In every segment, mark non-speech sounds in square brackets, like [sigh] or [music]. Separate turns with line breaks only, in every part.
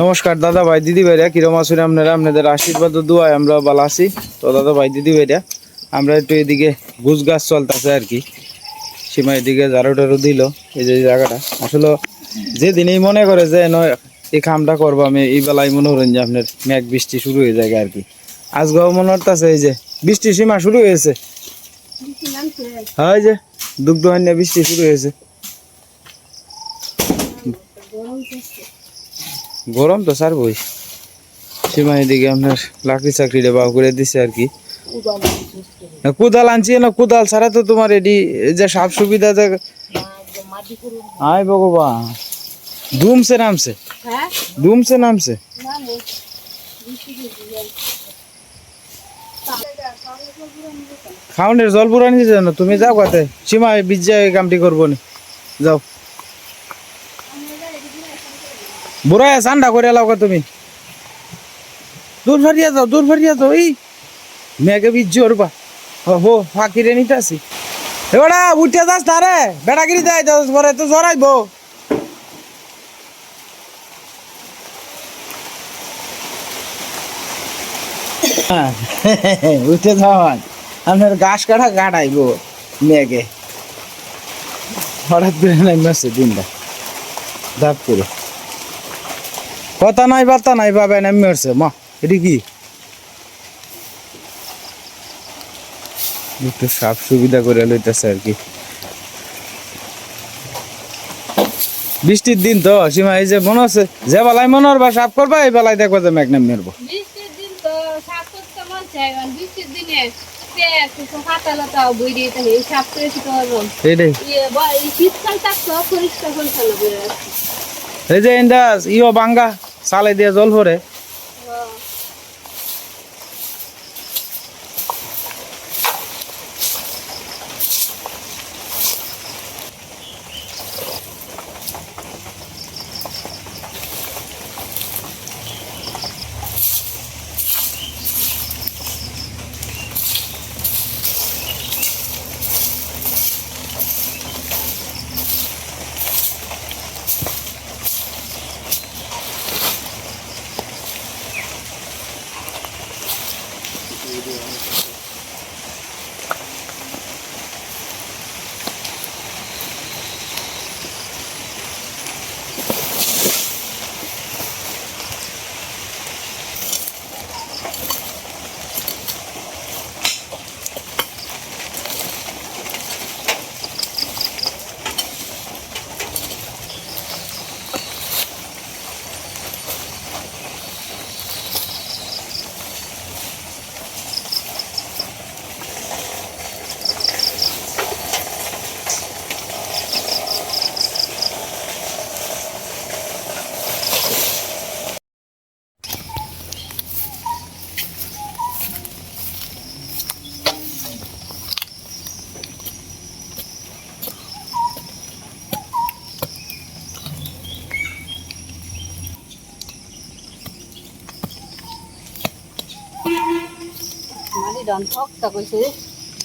নমস্কার, দাদা ভাই, দিদি ভাইরা, কিরম আছেন আপনারা? আপনাদের আশীর্বাদ ও দোয়ায় আমরা ভালো আছি। তো দাদা ভাই, দিদি ভাইরা, আমরা একটু এদিকে গুছ গাছ চলতেছে আর কি। সীমা এদিকে জারো টারো দিল, এই যে জায়গাটা। আসলে যেদিনই মনে করে যে নয় এই কামটা করব আমি, এই বেলায় মনে করেন যে, আপনার মেঘ বৃষ্টি শুরু হয়ে যায় আর কি। আজকেও মনে হচ্ছে এই যে বৃষ্টি সীমা শুরু হয়েছে। হয় যে দুগ্ধ বৃষ্টি শুরু হয়েছে। গরম তো স্যার বই সীমা এদিকে আপনার লাকড়ি চাকরিটা বাউ করে দিছে আর কি। না, কোদাল আনছি না কোদাল ছাড়া তো তোমার এডি যে সব সুবিধা যে আয় ভগবান। দুমছে নামছে।
হ্যাঁ?
দুমছে নামছে। খাওনের জল পুরা নিয়ে যাও তুমি যাও কাতে সীমা বিজ্জা কামটি করব নি। যাও। বুড়ায় ঠান্ডা করে কা তুমি। দূর ফারিয়া যাও দূর ফারিয়া যাও এই। মেঘে বীজ বা হো ফাঁকিরে নিতে আসি এবারে উঠে যাস না রে। বেড়াগিরি দেয় যাস পরে তো জড়াইবো হ্যাঁ, উঠে যাওয়ান আপনার ঘাস কাটা কাটাইব মেঘে। হঠাৎ করে নামছে দিনটা। ধাপ করে কথা নাই বার্তা নাই বাবা নামি মরছে মা এটি কি? একটু সাপ সুবিধা করে লইতেছে আর কি। বৃষ্টির দিন তো সীমা এই যে মনে আছে যে বেলায় মনে হরবা সাপ করবা এই বেলায় দেখবা যে মেঘ নামি মারবো।
ইয়ে শীতকাল থাকতো পরিষ্কার পরিচ্ছন্ন করে রাখছি।
এই যে ইন্দা ইও বাঙ্গা সালে দিয়ে জল ভরে।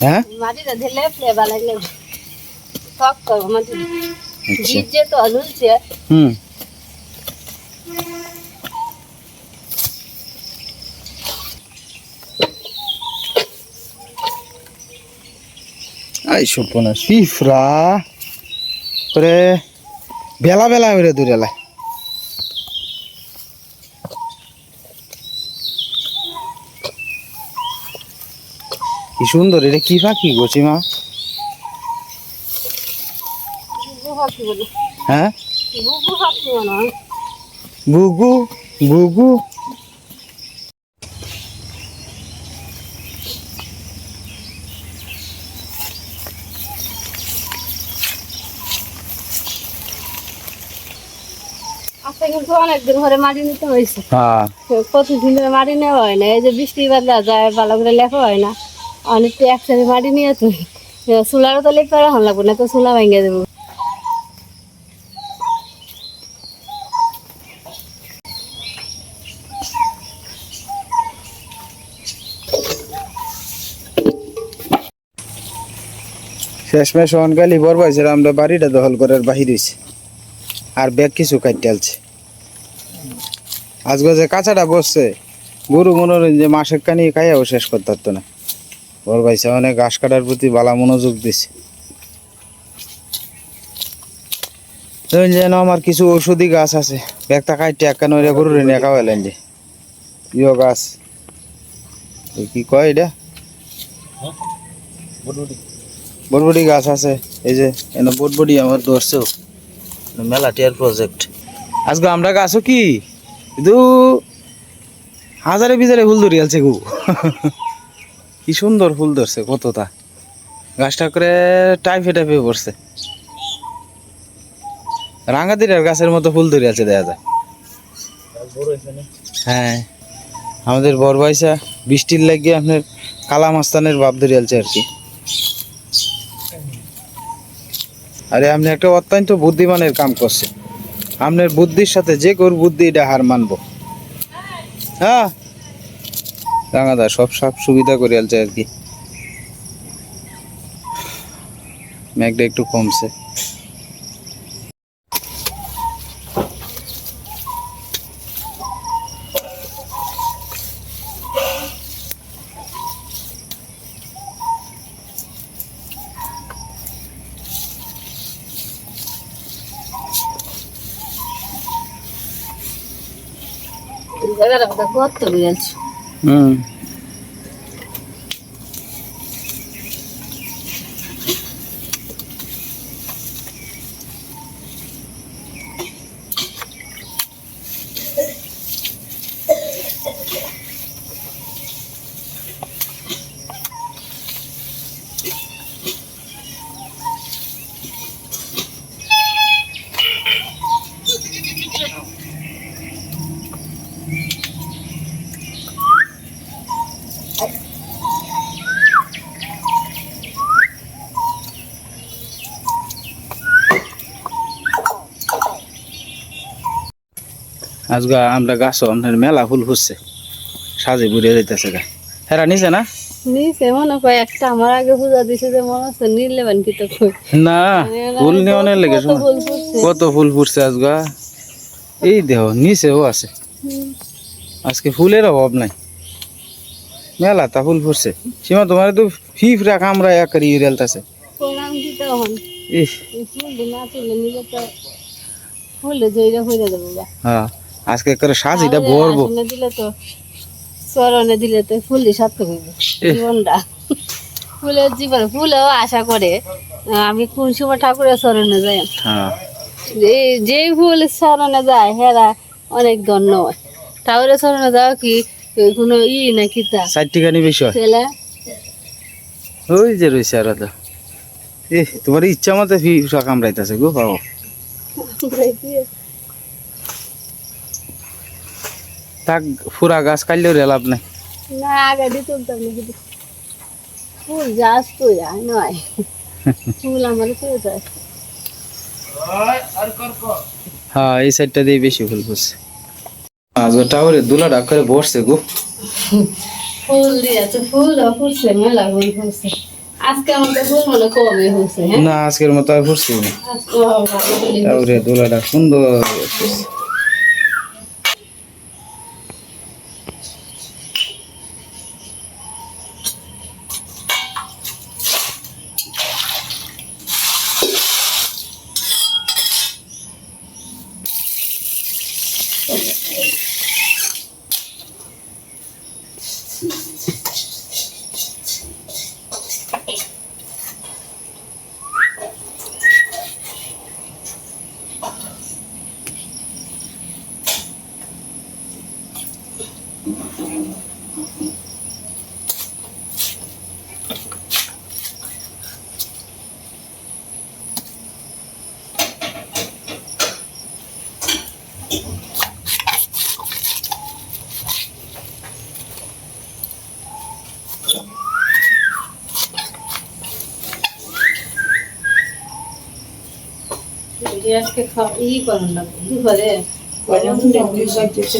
হ্যাঁ?
মাটিটা ঢেলে ফ্লেভার লাগলে শক্ত মাটি।
আচ্ছা।
ভিজে তো ঝুলছে।
হুম। আই সুপনা ফিফরা করে বেলা বেলা দূরে লাই সুন্দর এটা কি পাখি গোছি মা হ্যাঁ? গুগু গুগু
কিন্তু অনেকদিন ধরে মাটি নিতে হয়েছে।
হ্যাঁ।
প্রতিদিন ধরে মাটি নেওয়া হয় না এই যে বৃষ্টি বাদলা যায় ভালো করে লেখা হয় না। অনেক তো একসাথে মাটি নিয়ে তুই চুলারও তো লেখা রাখা লাগবে না তো চুলা ভেঙে দেবো।
শেষমেশ অনকালি বরবাইছে আমরা বাড়িটা দখল করার বাহির হয়েছে আর ব্যাগ কিছু কাটতে আলছে। আজকে যে কাঁচাটা বসছে, গরু মনোরঞ্জন মাসের কানি খাইয়াও শেষ করতে না। বড় ভাইসা অনেক ঘাস কাটার প্রতি বালা মনোযোগ দিছে। যেন আমার কিছু ঔষধি গাছ আছে। ব্যাগটা কাইটে এক ওইটা গরুরে নিয়ে খাওয়াইলেন যে। ইয় গাছ। কি কয় এটা? বটবটি গাছ আছে। এই যে, এনে বটবটি আমার ধরছেও মেলা টিয়ার প্রজেক্ট আজকে আমরা গাছও কি? কিন্তু হাজারে বিজারে ফুল ধরি আলছে গু। [laughs] কি সুন্দর ফুল ধরছে, কতটা। গাছটা করে টাইফে টাইফে পড়ছে। রাঙ্গাদিরের গাছের মতো ফুল ধরে আছে, দেখা যায়। হ্যাঁ আমাদের বড় ভাইসা বৃষ্টির লাগিয়ে আপনার কালা মাস্তানের বাপ ধরে আছে আর কি। আরে, আপনি একটা অত্যন্ত বুদ্ধিমানের কাম করছে আপনার বুদ্ধির সাথে যে কোর বুদ্ধি, এটা হার মানবো। হ্যাঁ রাঙাদা সব সব সুবিধা করে আলছে আর কি। মেঘটা একটু কমছে।
জায়গাটা কোথায় কত বিড়ালছে
হুম আজকে আমরা গাছও আপনার মেলা ফুল ফুটছে। সাজে বুড়িয়ে যাইতেছে গা। হেরা নিছে না?
নিচে মনে হয় একটা আমার আগে পূজা দিছে যে মনে হচ্ছে নিলে বান কি তো
না ফুল নিয়নের লেগে
কত ফুল ফুটছে।
ফুল এই দেহ নিচেও আছে। আজকে ফুলের অভাব নাই। মেলা তা ফুল ফুটছে। সীমা তোমার তো ফিফরা কামড়া এক করে
ফুল না তো ফুলে জয়রা হয়ে যাবে
হ্যাঁ। আজকে করে সাজ এটা ভরবো।
দিলে তো চরণে দিলে তো ফুল সার্থক হইবে জীবনটা। ফুলের জীবন ফুলেও আশা করে। আমি কোন সময় ঠাকুরের চরণে যাই?
হ্যাঁ।
যে- ফুল চরণে যায় হেরা অনেক ধন্য। ঠাকুরের চরণে যাওয়া কি কোনো ই নাকি তা?
চারটিখানি বিষয়।
ছেলে?
ওই যে রয়েছে আর তো এ তোমার ইচ্ছা মতো ফিফরা কামড়াইতেছে গো বাবা। থাক ফুরা গাছ কাটলেও রে লাভ নাই।
না আগে দিয়ে তুলতাম না কিন্তু ফুল যাস তো যায় নয়। ফুল আমার তো যায়
হ্যাঁ এই সাইডটা দিয়ে বেশি ফুল ফুটছে। আজকে টাওয়ারে দুলা ডাক করে বসছে গো।
ফুল দিয়েছে ফুল ফুলছে মেলা ফুল ফুলছে আজকে আমাদের ফুল মনে কমে হয়েছে হ্যাঁ?
না আজকের মতো আর ফুটছে না।
আজকে ভালো ফুলই
টাওয়ারে দুলা ডাক সুন্দর
আজকে খাওয়া ই করুন না বেশি।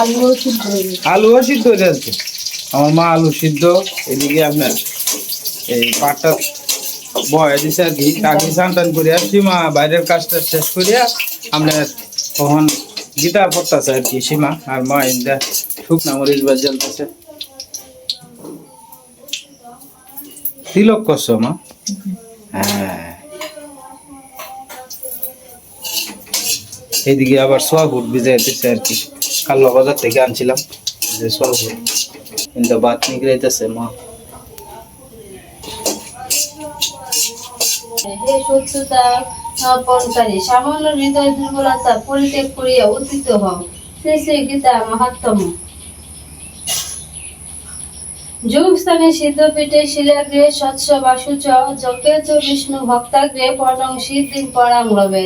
আলু সিদ্ধ হয়ে
আলুও সিদ্ধ হয়ে যাচ্ছে? আমার মা আলু সিদ্ধ এদিকে আপনার এই পাটটা বয়ে দিছে আর কি। কাকি সান্তান করিয়া সীমা বাইরের কাজটা শেষ করিয়া আপনার তখন গীতা পড়তেছে আর কি সীমা আর মা ইন্দা শুকনা মরিচ বাজ জ্বলতেছে। তিলক করছ মা? হ্যাঁ। এইদিকে আবার সোয়া বুট ভিজাইতেছে আর কি। কাল্লা বাজার থেকে আনছিলাম। যে সোয়া বুট কিন্তু বাত নিগড়াইতেছে মা।
গীতা স্থানে শিলাগ্রে স্বচ্ছ বাসুচ যজ্ঞে বিষ্ণু ভক্তাগ্রে পরম সিদ্ধিং পরাম রবে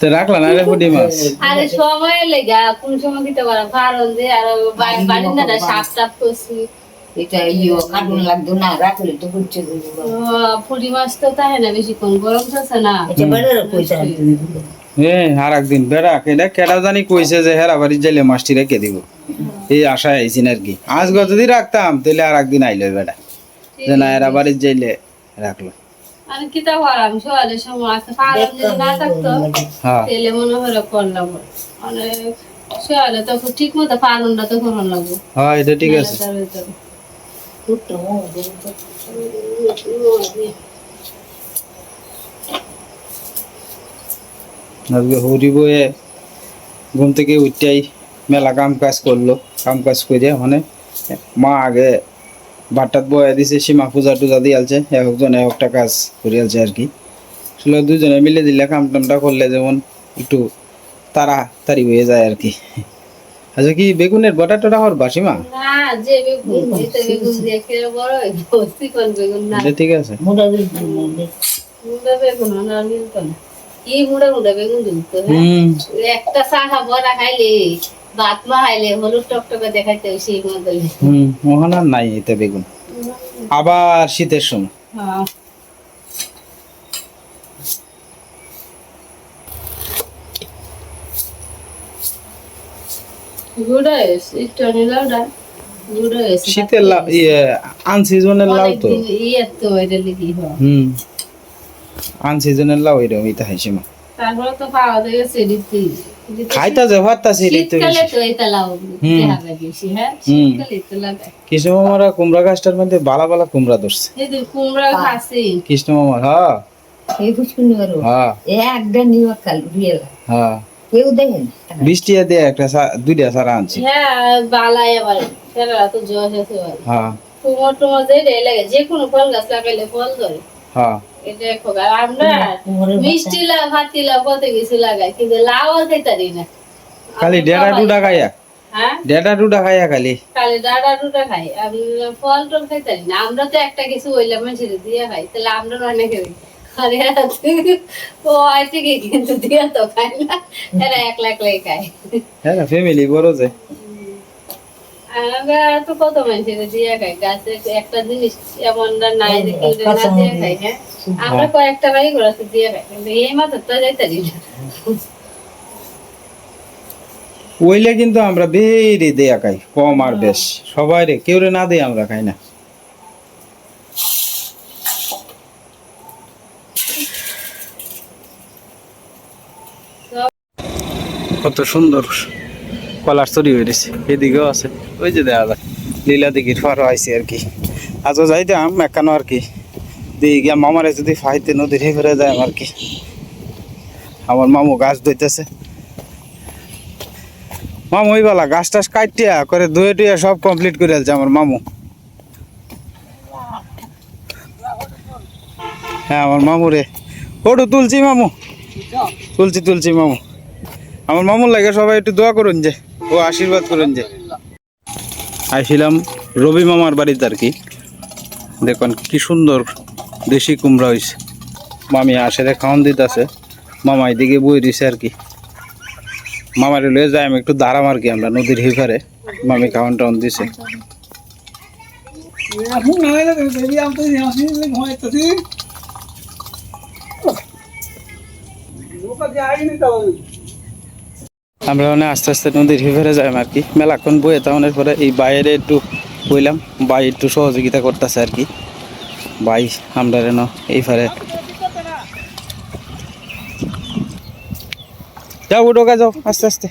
তো রাখলাম আরে ফুটি মাছ?
আরে সময় লেগা কোন সময় দিতে পারো কারণ যে আর বাড়ির না সাপ টাপ করছি।
এটা ইয়ে কার্টুন লাগতো না রাখলে তো
মাছ তো তাই না বেশিক্ষণ গরম থাকছে না।
এটা বেড়ে পয়সা
এ আর একদিন বেড়া কেডা কেডা জানি কইছে যে হেরা বাড়ি যাইলে মাছটি রেখে দিব। এই আশায় আইছিন আর কি। আজ যদি রাখতাম তাহলে আর একদিন আইলো বেড়া। যে না এরা বাড়ি যাইলে রাখল।
আমি কিতা সকালে সময় আছে। পারলাম যদি না থাকতো
হ্যাঁ।
তেলে মনে হলো করলাম। মানে সকালে তো ঠিক মতো পালনটা তো করন লাগবো
হ্যাঁ এটা ঠিক আছে। আজকে হরি বয়ে ঘুম থেকে উঠতেই মেলা কাম কাজ করল। কাম কাজ করে মানে মা আগে বাটাত বয়া দিছে সীমা পূজা টুজা দিয়ে আলছে একজন একটা কাজ করে আলছে আর কি। আসলে দুজনে মিলে দিলে কাম টামটা করলে যেমন একটু তাড়াতাড়ি হয়ে যায় আর কি। আচ্ছা কি বেগুনের বটা টটা হওয়ার
হয় না।
এটা ঠিক আছে।
মুড়া বেগুন না মিলত না কি মুড়া মুড়া বেগুন দিত হ্যাঁ? একটা খাইলে ভাত মা হলুদ টকটকে দেখাইতে সেই মতো
হুম মোহন নাই এতে বেগুন। আবার শীতের সময়।
হ্যাঁ।
শীতের লাউ ইয়ে আনসিজনের লাউ তো।
ইয়ে এটা
হুম। আনসিজনের লাউ এরকম ইতা হাইছে মা
তারপরে তো পাওয়া যায় গেছে দিতে
খাইতা যে ভাততাছি রে তো
শীতকালে তো এটা লাউ দেখা বেশি হ্যাঁ? শীতকালে তো
কৃষ্ণ মামারা কুমড়া গাছটার মধ্যে বালা বালা কুমড়া ধরছে।
এই কুমড়া খাসি
কৃষ্ণ হ্যাঁ
এই
হ্যাঁ
একটা নিবা কাল রিয়েল
হ্যাঁ
কেউ দেখেন
বৃষ্টি দিয়ে একটা সা- দুইটা সারা আনছি।
হ্যাঁ বালাই আবার। সেটা তো জশ আছে
হ্যাঁ
টুমড় লাগে যে কোনো ফল গাছ লাগাইলে ফল ধরে।
হ্যাঁ
আমরা মিষ্টি লাউ ভাতি লাউ কত কিছু লাগাই কিন্তু লাউ খাইতারি না।
খালি ডেটা টুটা খাইয়া?
হ্যাঁ?
ডেটা টুটা খাইয়া খালি?
খালি ডাডা ডুডা খাই আমি ফল টল খাইতারি না। আমরা তো একটা কিছু মানুষের দিয়ে খাই তাহলে আমরা রান্না করি আরে ও কিন্তু দিয়া তো খাই না। এরা একলা একলাই খায়।
হ্যাঁ ফ্যামিলি বড় যে।
তো কত মানুষের দিয়ে খাই গাছে একটা জিনিস এমন নাই যে কেউ যে না দিয়ে। খাই হ্যাঁ? আমরা কয়েকটা দিয়ে খাই কিন্তু এই তো
ওইলে কিন্তু আমরা বেরি দেয়া খাই কম আর বেশ। সবাই রে কেউ রে না দেয় আমরা খাই না। কত সুন্দর। কলার তৈরি হয়ে গেছে। এদিকেও আছে। ওই যে দেখা যায় লীলা দিঘির পারও আইছে আর কি। আজও যাইতাম, একানো আর কি। দিয়ে গিয়া মামারে যদি ফাইতে নদীর হে করে যায় আর কি। আমার মামু গাছ ধইতেছে মামু ওই বেলা গাছ টাছ কাটিয়া করে ধুয়ে টুয়ে সব কমপ্লিট করে আছে আমার মামু। হ্যাঁ আমার মামু রে। ওটু তুলছি মামু। তুলছি তুলছি মামু। আমার মামুর লাগে সবাই একটু দোয়া করুন যে। ও আশীর্বাদ করেন যে। আইছিলাম রবি মামার বাড়িতে আর কি। দেখুন কি সুন্দর দেশি কুমড়া হয়েছে মামি আসে খাওয়ান দিতেছে। মামা এদিকে বই দিছে আর কি। মামার লয়ে যাই, আমি একটু দাঁড়াম আর কি আমরা নদীর হিফারে মামি খাওয়ান টাউন দিছে। আমরা মানে আস্তে আস্তে নদীর হিফারে যাই আর কি। মেলাক্ষণ বইয়ে তাহলে পরে এই বাইরে একটু বইলাম। বাই একটু সহযোগিতা করতেছে আর কি। বাই, আমরা যেন এই ফারে যাও উঠোকা যাও, আস্তে আস্তে।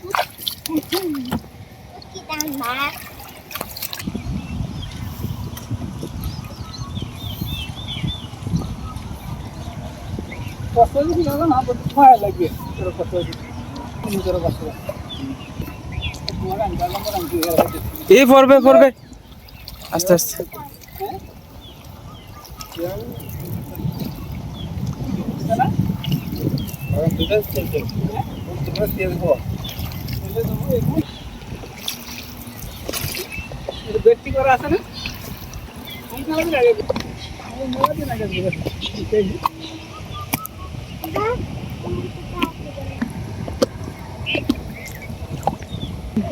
এই পড়বে পড়বে। আস্তে আস্তে।
মানবো মানে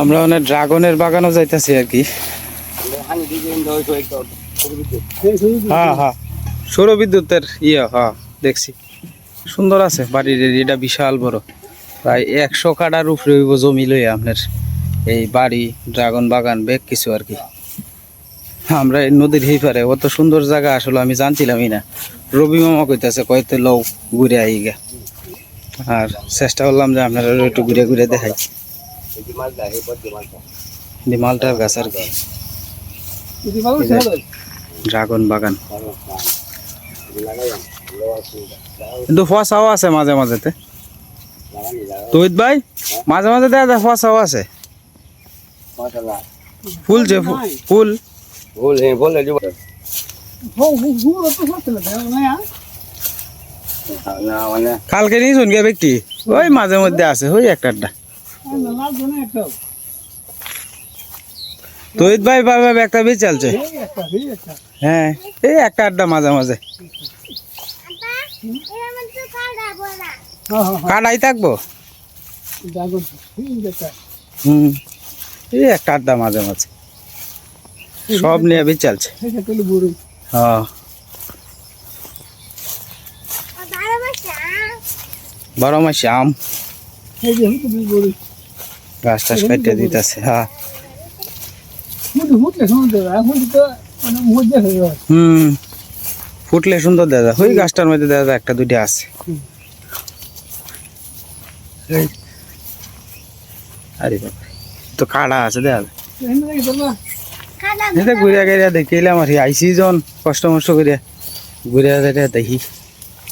আমরা মানে ড্রাগনের বাগানও যাইতেছি আর কি। হ্যাঁ হ্যাঁ। সৌর বিদ্যুতের ইয়ে হ্যাঁ দেখছি। সুন্দর আছে, বাড়ির এরিয়াটা বিশাল বড়। প্রায় একশো কাটার উপরে হইব জমি লই আপনার এই বাড়ি, ড্রাগন বাগান, বেগ কিছু আর কি। আমরা এই নদীর হেই পারে, অত সুন্দর জায়গা আসলে আমি জানছিলামই না। রবি মামা কইতাছে কয়তে লও, ঘুরে আই গা আর চেষ্টা করলাম যে আপনারা একটু ঘুরে ঘুরে দেখাই দি মালটার গাছ আর কি ড্রাগন বাগান কিন্তু ফসাও আছে মাঝে মাঝেতে তুহিত ভাই মাঝে মাঝে দেখা যায় ফসাও আছে ফুল যে ফুল
না না
কালকে নিয়ে শুন গে ব্যক্তি? ওই মাঝে মধ্যে আছে ওই একটা তুহিত ভাই ভাই একটা বেশ চলছে হ্যাঁ এই একটা আড্ডা মাঝে মাঝে। কাটাই থাকব? হুম এই একটা আড্ডা মাঝে মাঝে। সব নিয়ে বেশ চলছে হ্যাঁ। বারো মাসে আম। গাছ টাছ কাটিয়ে দিতেছে হ্যাঁ।
গেল
হুম ফুটলে সুন্দর দাদা ওই গাছটার মধ্যে দাদা একটা দুইটা আছে। আরে বাবা তো কাড়া আছে দেখা। যায়।
এখানে দেখি তোমরা
ঘুরিয়া গেরিয়া দেখি এলাম আর আইসি জন কষ্ট মষ্ট ঘুরিয়া গেরিয়া দেখি।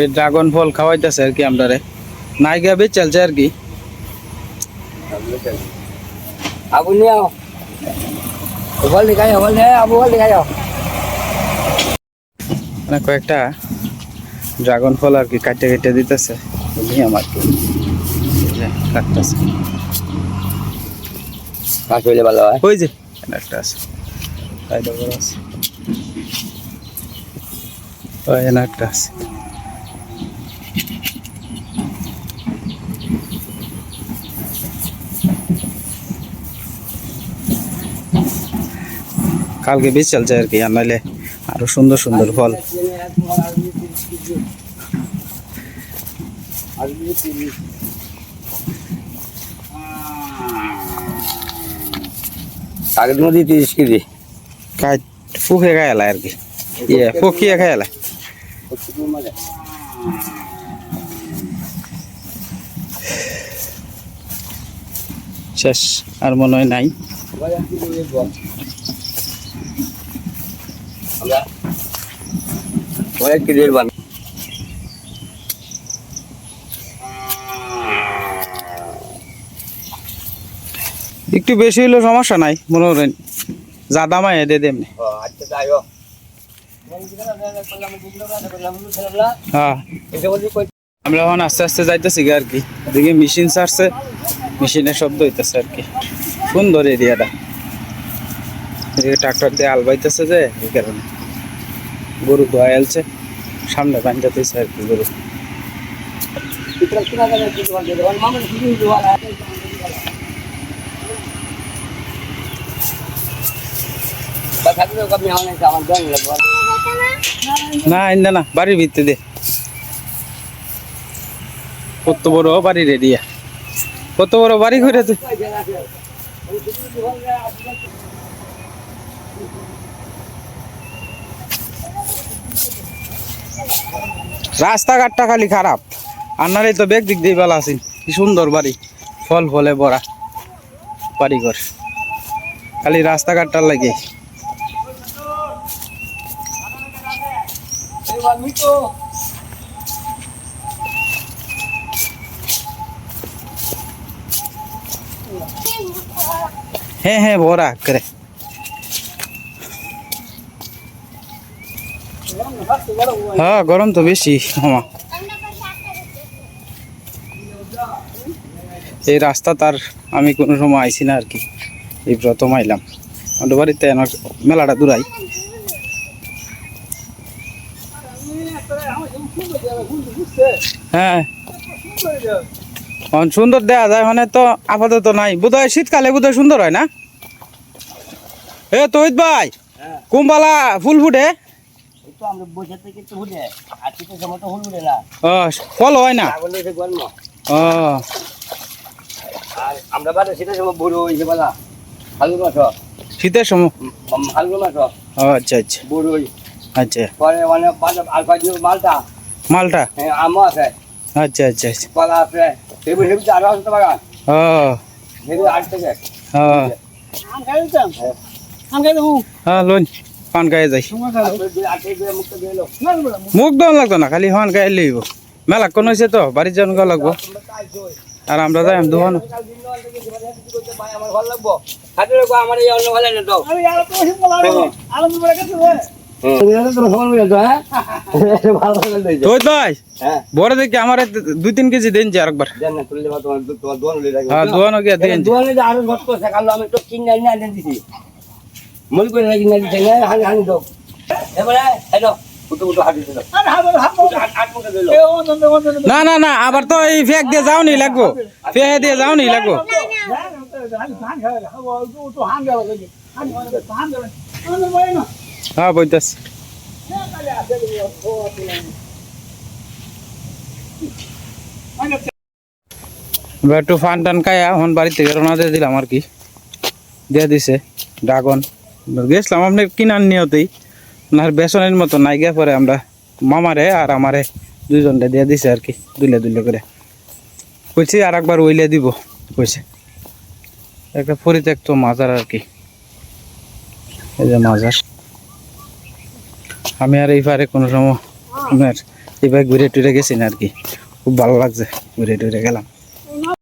এই ড্রাগন ফল খাওয়াইতেছে আর কি আমরা নাই বেচ চলছে আর কি।
আবু নিয়ে। আও বল আও বল আবু বল
মানে কয়েকটা ড্রাগন ফল আর কি কাটে কেটে দিতেছে। আমার কি কাটতেছে
কাজ হইলে ভালো হয়?
ওই যে একটা আছে। ওই একটা আছে। কালকে বেশ চলছে আর কি আর নাহলে আরও সুন্দর সুন্দর ফল।
আগের মধ্যে তিরিশ কেজি
কাজ ফুকে খাইলা আর কি। ইয়ে ফুকিয়ে শেষ আর মনে হয় নাই।
অনেক কেজির বান
একটু বেশি হইলেও সমস্যা নাই মনে করেন যা দিয়ে দেমনি।
আচ্ছা
হ্যাঁ। আমরা এখন আস্তে আস্তে যাইতেছি গা আর কি। এদিকে মেশিন ছাড়ছে মেশিনের শব্দ হইতেছে আর কি। সুন্দর এরিয়াটা এদিকে ট্রাক্টর দিয়ে আল বাইতেছে যে এই কারণে। গরু ধোয়া এলছে, সামনে বাঁধাতেছে আর কি গরু। না, ইন্দা না, বাড়ির ভিতরে দে। কত বড় বাড়ির এরিয়া কত বড় বাড়ি করে রাস্তাঘাটটা খালি খারাপ। নাহলে তো বেগ দিক দিয়ে বেলা আছি কি সুন্দর বাড়ি। ফল ফলে ভরা বাড়ি ঘর খালি রাস্তাঘাটটা লাগে। হ্যাঁ হ্যাঁ ভরা করে। হ্যাঁ গরম তো বেশি মামা। এই রাস্তা তার আমি কোনো সময় আইছি না আর কি। এই প্রথম আইলাম আমাদের বাড়িতে আমার মেলাটা দূরাই। হ্যাঁ। সুন্দর দেয়া যায় মানে তো আপাতত নাই। বোধ হয় শীতকালে বোধহয় সুন্দর হয় না? এ তহিত ভাই কুম্বালা ফুল ফুটে?
আমরা বসে থেকে তো হুলে আর শীতের সময় তো হুল না।
ও ফল হয় না?
ছাগল হয়েছে গরম
ও।
আর আমরা বাদে শীতের সময় বড় হয়েছে বলা। ফাল্গুন মাস
শীতের সময়?
ফাল্গুন মাস
আচ্ছা আচ্ছা।
বড়
আচ্ছা।
পরে মানে আর কয়েকদিন মালটা?
মালটা?
হ্যাঁ আমও আছে।
আচ্ছা আচ্ছা আচ্ছা।
কলা আছে। সেগুলো সেগুলো আরও আছে তো বাগান
ও।
সেগুলো আট থেকে
হ্যাঁ লোন পান গায়ে যাই। মুখ দেওয়া লাগতো না, খালি হন গায়ে লইব মেলা কোন হয়েছে তো বাড়ির গা লাগবো। আর আমরা যাই আমি দেখি আমার দুই তিন কেজি দেন যে
দেন
দেন
দোয়ানে যে আরো ঘট করছে কাল আমি তো কিনে না দেন দিছি মল করে রাখি না দিছে না হানি হানি দাও এবারে হ্যালো উঠো উঠো হাঁটি দিল
আর হাবো হাবো
আট আট মুখে দিল
এ ও নন্দ নন্দ
না না না আবার তো এই ফেক দিয়ে যাও নি লাগবো ফেক দিয়ে যাও নি লাগবো
হান খাই হাবো তো হান গেল হান হান গেল নন্দ বলে না
হ্যাঁ বইতাস এবার একটু ফান টান খাইয়া এখন বাড়ি থেকে রওনা দিয়ে দিলাম আর কি দিয়ে দিছে ড্রাগন গেছিলাম আপনার কিনার নিয়তেই। না বেসনের মতো নাই গিয়ে পরে আমরা মামারে আর আমারে দুইজনটা দিয়ে দিছে আর কি দুলে দুলে করে। কইছি আর একবার ওইলে দিব। কইছে। একটা পরিত্যক্ত মাজার আর কি। এই যে মাজার। আমি আর এই পারে কোনো সময় আপনার ভাই ঘুরে টুরে গেছি না আর কি। খুব ভালো লাগছে, ঘুরে টুরে গেলাম।